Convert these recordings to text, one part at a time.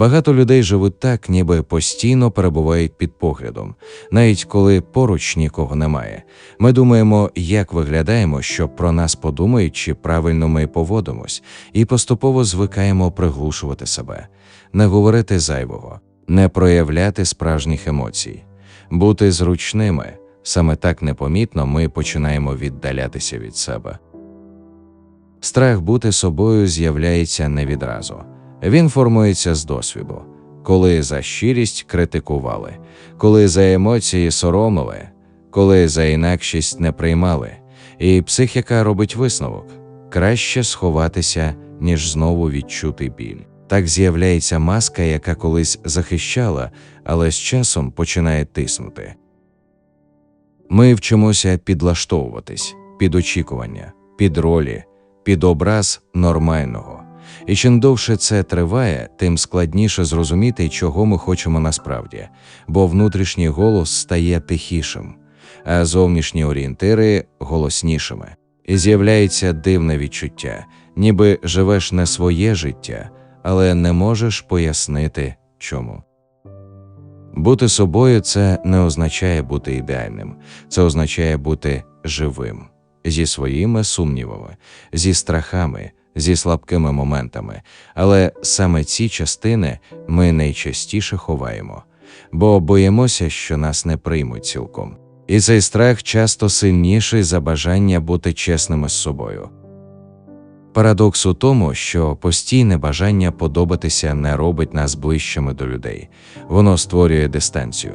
Багато людей живуть так, ніби постійно перебувають під поглядом, навіть коли поруч нікого немає. Ми думаємо, як виглядаємо, що про нас подумають, чи правильно ми поводимось, і поступово звикаємо приглушувати себе, не говорити зайвого, не проявляти справжніх емоцій, бути зручними. Саме так непомітно ми починаємо віддалятися від себе. Страх бути собою з'являється не відразу. Він формується з досвіду, коли за щирість критикували, коли за емоції соромили, коли за інакшість не приймали, і психіка робить висновок краще сховатися, ніж знову відчути біль. Так з'являється маска, яка колись захищала, але з часом починає тиснути. Ми вчимося підлаштовуватись під очікування, під ролі, під образ нормального. І чим довше це триває, тим складніше зрозуміти, чого ми хочемо насправді, бо внутрішній голос стає тихішим, а зовнішні орієнтири голоснішими. І з'являється дивне відчуття, ніби живеш не своє життя, але не можеш пояснити чому. Бути собою це не означає бути ідеальним, це означає бути живим зі своїми сумнівами, зі страхами, зі слабкими моментами, але саме ці частини ми найчастіше ховаємо, бо боїмося, що нас не приймуть цілком. І цей страх часто сильніший за бажання бути чесними з собою. Парадокс у тому, що постійне бажання подобатися не робить нас ближчими до людей, воно створює дистанцію,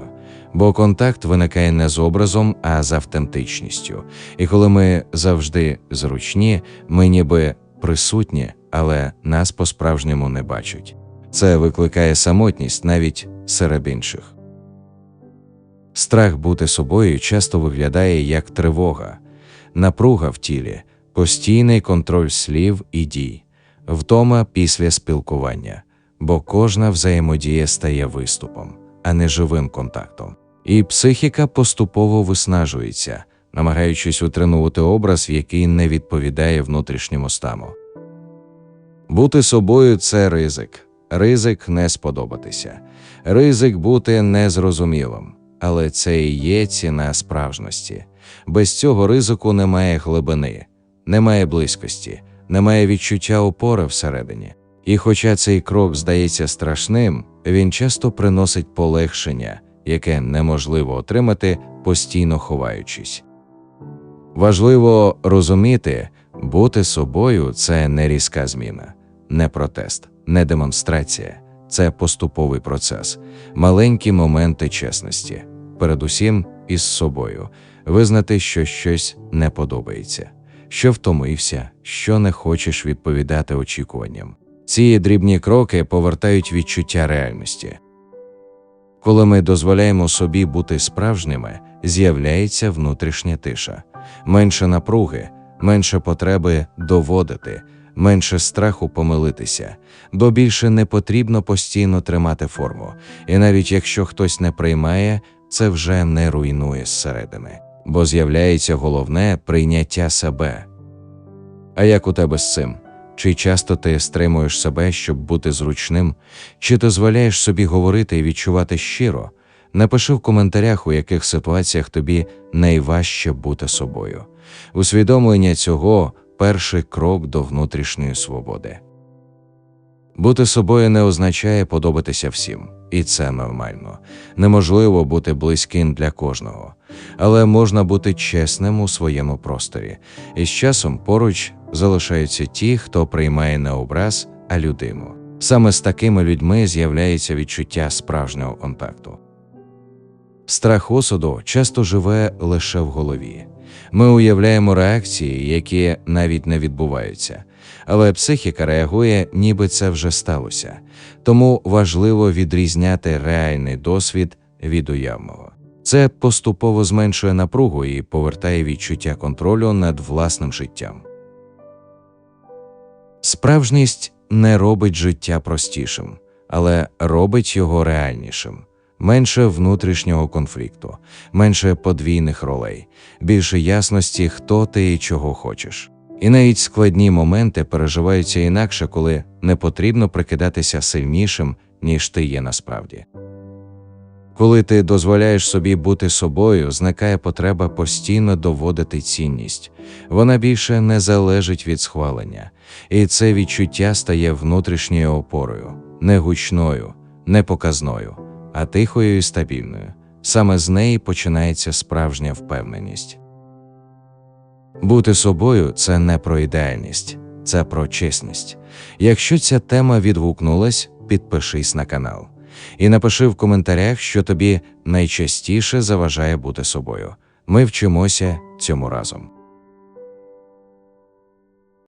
бо контакт виникає не з образом, а з автентичністю. І коли ми завжди зручні, ми ніби присутні, але нас по-справжньому не бачать. Це викликає самотність навіть серед інших. Страх бути собою часто виглядає як тривога, напруга в тілі, постійний контроль слів і дій, втома після спілкування, бо кожна взаємодія стає виступом, а не живим контактом. І психіка поступово виснажується, намагаючись утренувати образ, який не відповідає внутрішньому стану. Бути собою це ризик, ризик не сподобатися, ризик бути незрозумілим, але це і є ціна справжності. Без цього ризику немає глибини, немає близькості, немає відчуття опори всередині. І хоча цей крок здається страшним, він часто приносить полегшення, яке неможливо отримати, постійно ховаючись. Важливо розуміти, бути собою це не різка зміна, не протест, не демонстрація, це поступовий процес, маленькі моменти чесності, передусім із собою, визнати, що щось не подобається, що втомився, що не хочеш відповідати очікуванням. Ці дрібні кроки повертають відчуття реальності. Коли ми дозволяємо собі бути справжніми, з'являється внутрішня тиша, менше напруги, менше потреби доводити, менше страху помилитися, бо більше не потрібно постійно тримати форму, і навіть якщо хтось не приймає, це вже не руйнує зсередини, бо з'являється головне прийняття себе. А як у тебе з цим? Чи часто ти стримуєш себе, щоб бути зручним, чи дозволяєш собі говорити і відчувати щиро? Напиши в коментарях, у яких ситуаціях тобі найважче бути собою. Усвідомлення цього перший крок до внутрішньої свободи. Бути собою не означає подобатися всім, і це нормально. Неможливо бути близьким для кожного, але можна бути чесним у своєму просторі, і з часом поруч залишаються ті, хто приймає не образ, а людину. Саме з такими людьми з'являється відчуття справжнього контакту. Страх осуду часто живе лише в голові. Ми уявляємо реакції, які навіть не відбуваються, але психіка реагує, ніби це вже сталося. Тому важливо відрізняти реальний досвід від уявного. Це поступово зменшує напругу і повертає відчуття контролю над власним життям. Справжність не робить життя простішим, але робить його реальнішим. Менше внутрішнього конфлікту, менше подвійних ролей, більше ясності, хто ти і чого хочеш. І навіть складні моменти переживаються інакше, коли не потрібно прикидатися сильнішим, ніж ти є насправді. Коли ти дозволяєш собі бути собою, зникає потреба постійно доводити цінність. Вона більше не залежить від схвалення, і це відчуття стає внутрішньою опорою, не гучною, не показною, а тихою і стабільною. Саме з неї починається справжня впевненість. Бути собою це не про ідеальність, це про чесність. Якщо ця тема відгукнулась, підпишись на канал і напиши в коментарях, що тобі найчастіше заважає бути собою. Ми вчимося цьому разом.